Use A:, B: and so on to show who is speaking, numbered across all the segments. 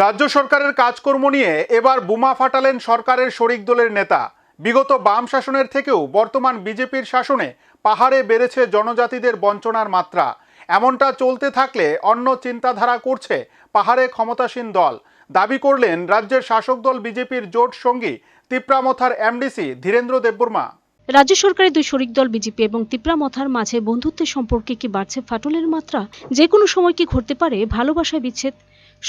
A: রাজ্য সরকারের কাজকর্ম নিয়ে এবার বোমা ফাটালেন সরকারের শরিক দলের নেতা। বিগত বাম শাসনের থেকেও বর্তমান বিজেপির শাসনে পাহাড়ে বেড়েছে জনজাতিদের বঞ্চনার মাত্রা। এমনটা চলতে থাকলে অন্য চিন্তাধারা করছে পাহাড়ে ক্ষমতাসীন দল। দাবি করলেন রাজ্যের শাসক দল বিজেপির জোট সঙ্গী তিপ্রামথার এমডিসি ধীরেন্দ্র দেববর্মা।
B: রাজ্য সরকারের দুই শরিক দল বিজেপি এবং তিপ্রামথার মাঝে বন্ধুত্বের সম্পর্কে কি বাড়ছে ফাটলের মাত্রা? যে কোনো সময় কি ঘটতে পারে? ভালোবাসায় বিচ্ছেদ?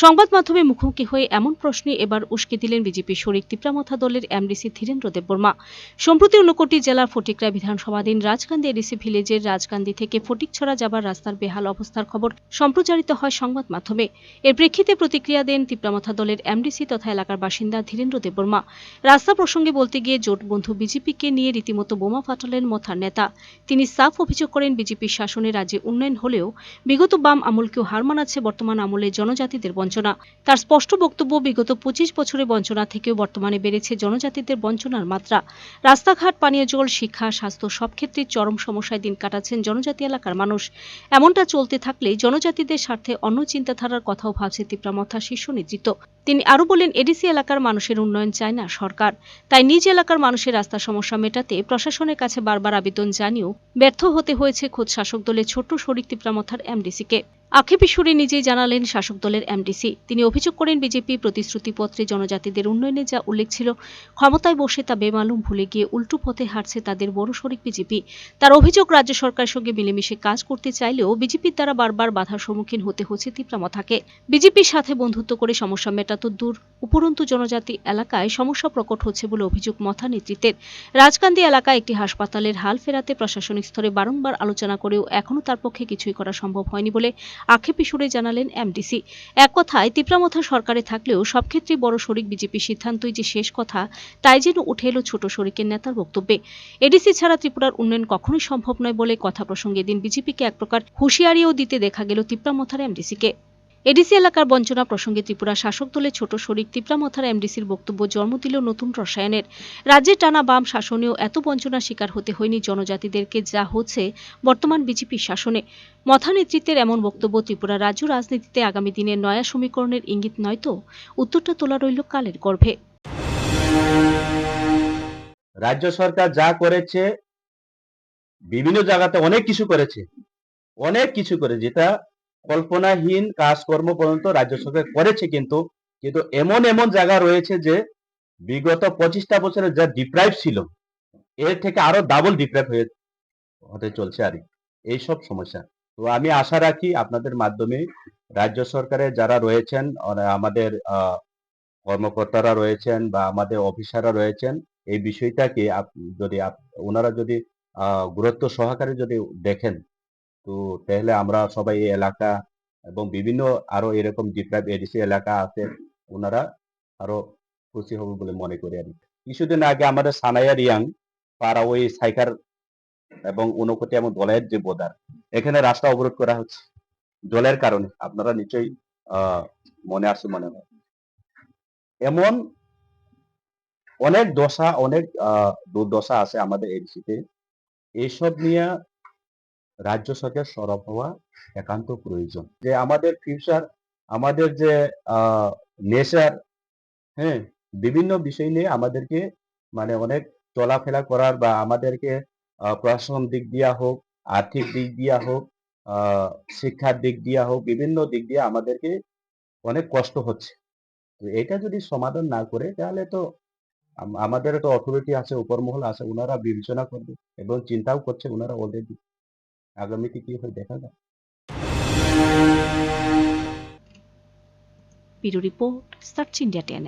B: সংবাদ মাধ্যমে মুখোমুখি হয়ে এমন প্রশ্নে এবার উস্কে দিলেন বিজেপি শরিক তিপ্রামথা দলের এমডিসি ধীরেন্দ্র দেববর্মা। সম্প্রতি ঊনকোটি জেলার ফটিকরা বিধানসভাধীন রাজকান্দি এডিসি ভিলেজের রাজকান্দি থেকে ফটিকছড়া যাবার রাস্তার বেহাল অবস্থার খবর সম্প্রচারিত হয় সংবাদ মাধ্যমে। এর প্রেক্ষিতে প্রতিক্রিয়া দেন তিপ্রামথা দলের এমডিসি তথা এলাকার বাসিন্দা ধীরেন্দ্র দেববর্মা। রাস্তা প্রসঙ্গে বলতে গিয়ে জোট বন্ধু বিজেপিকে নিয়ে রীতিমতো বোমা ফাটালেন মথার নেতা। তিনি সাফ অভিযোগ করেন বিজেপির শাসনে রাজ্যে উন্নয়ন হলেও বিগত বাম আমলকেও হার মানাচ্ছে বর্তমান আমলে জনজাতিদের বঞ্চনা। তার স্পষ্ট বক্তব্য, বিগত পঁচিশ বছরে বঞ্চনা থেকেও বর্তমানে বেড়েছে জনজাতিদের বঞ্চনার মাত্রা। রাস্তাঘাট, পানীয় জল, শিক্ষা, স্বাস্থ্য সব ক্ষেত্রে চরম সমস্যায় দিন কাটাচ্ছেন জনজাতি এলাকার মানুষ। এমনটা চলতে থাকলে জনজাতিদের স্বার্থে অন্য চিন্তাধারার কথাও ভাবছে তিপ্রামথা শীর্ষ নেতৃত্ব। তিনি আরও বলেন, এডিসি এলাকার মানুষের উন্নয়ন চায় না সরকার। তাই নিজ এলাকার মানুষের রাস্তার সমস্যা মেটাতে প্রশাসনের কাছে বারবার আবেদন জানিয়েও ব্যর্থ হতে হয়েছে খোদ শাসক দলের ছোট্ট শরিক তিপ্রামথার এমডিসিকে। আক্ষেপী সুরে নিজেই জানালেন শাসক দলের এমডিসি। তিনি অভিযোগ করেন, বিজেপি প্রতিশ্রুতিপত্রে জনজাতিদের উন্নয়নে যা উল্লেখ ছিল, ক্ষমতায় বসে তা বেমালুম ভুলে গিয়ে উল্টো পথে হাঁটছে তাদের বড় শরিক বিজেপি। তার অভিযোগ রাজ্য সরকারের সঙ্গে মিলেমিশে কাজ করতে চাইলেও বিজেপির দ্বারা বারবার বাধার সম্মুখীন হতে হচ্ছে তীব্রামথাকে। বিজেপির সাথে বন্ধুত্ব করে সমস্যা মেটাতো দূর। উপরন্তু জনজাতি এলাকায় সমস্যা প্রকট হচ্ছে বলে অভিযোগ মথা নেতৃত্বের। রাজকান্দি এলাকায় একটি হাসপাতালের হাল ফেরাতে প্রশাসনিক স্তরে বারংবার আলোচনা করেও এখনও তার পক্ষে কিছুই করা সম্ভব হয়নি বলে আক্ষেপী সুরে জানালেন এমডিসি। এক কথায়, তিপ্রামথা সরকারে থাকলেও সব ক্ষেত্রে বড় শরিক বিজেপির সিদ্ধান্তই যে শেষ কথা, তাই যেন উঠে এলো ছোট শরিকের নেতার বক্তব্যে। এডিসি ছাড়া ত্রিপুরার উন্নয়ন কখনোই সম্ভব নয় বলে কথা প্রসঙ্গে দিন বিজেপিকে এক প্রকার হুঁশিয়ারিও দিতে দেখা গেল তিপ্রামথার এমডিসিকে। এডিসি এলাকার বঞ্চনা প্রসঙ্গে ত্রিপুরা শাসক দলের ছোট শরিক তিপ্রামথার এমডিসির বক্তব্য, জন্ম দিল নতুন রসায়নের। রাজ্যে টানা বাম শাসনেও এত বঞ্চনার শিকার হতে হয়নি জনজাতিদেরকে, যা হচ্ছে বর্তমান বিজেপির শাসনে। মথা নেতৃত্বের এমন বক্তব্য ত্রিপুরা রাজ্য রাজনীতিতে আগামী দিনে নয়া সমীকরণের ইঙ্গিত নয় তো? উত্তরটা তোলা রইল কালের গর্ভে।
C: রাজ্য সরকার যা করেছে, বিভিন্ন জায়গাতে অনেক কিছু করেছে। অনেক কিছু করে যেটা কল্পনাহীন কাজকর্ম পর্যন্ত রাজ্য সরকার করেছে কিন্তু কিন্তু এমন এমন জায়গা রয়েছে যে, বিগত পঁচিশটা বছরের যা ডিপ্রাইভ ছিল, এর থেকে আরও ডাবল ডিপ্রাইভ হয়ে হতে চলছে আর। এইসব সমস্যা তো আমি আশা রাখি আপনাদের মাধ্যমে রাজ্য সরকারের যারা রয়েছেন আমাদের কর্মকর্তারা রয়েছেন বা আমাদের অফিসাররা রয়েছেন, এই বিষয়টাকে যদি ওনারা যদি গুরুত্ব সহকারে যদি দেখেন তো তাহলে আমরা সবাই এই এলাকা এবং বিভিন্ন আরও এরকম ডিপ্রাইভ এডিসি এলাকা আছে, ওনারা আরও খুশি হবে বলে মনে করি আমি। কিছুদিন আগে আমাদের সানাইয়া রিয়াং পাড়া ওই সাইকার এবং ঊনকোটি এবং দলের যে বোদার, এখানে রাস্তা অবরোধ করা হচ্ছে। জলের কারণে, আপনারা নিশ্চয়ই মনে আসছে মনে হয় এমন অনেক দশা, অনেক দুর্দশা আছে আমাদের এডিসিতে। এইসব নিয়ে রাজ্য সরকার সরব হওয়া একান্ত প্রয়োজন। যে আমাদের ফিউচার আমাদের যে নেচার হ্যাঁ বিভিন্ন বিষয় নিয়ে আমাদেরকে মানে অনেক চলাফেরা করার বা আমাদেরকে প্রশাসন দিক দিয়া হোক, আর্থিক দিক দিয়া হোক শিক্ষার দিক দিয়া হোক, বিভিন্ন দিক দিয়ে আমাদেরকে অনেক কষ্ট হচ্ছে। তো এটা যদি সমাধান না করে, তাহলে তো আমাদের তো অথরিটি আছে, উপরমহল আছে ওনারা বিবেচনা করবে এবং চিন্তাও করছে ওনারা অলরেডি আগামীতে কি হয় দেখা যাক।
B: Bureau report search India ten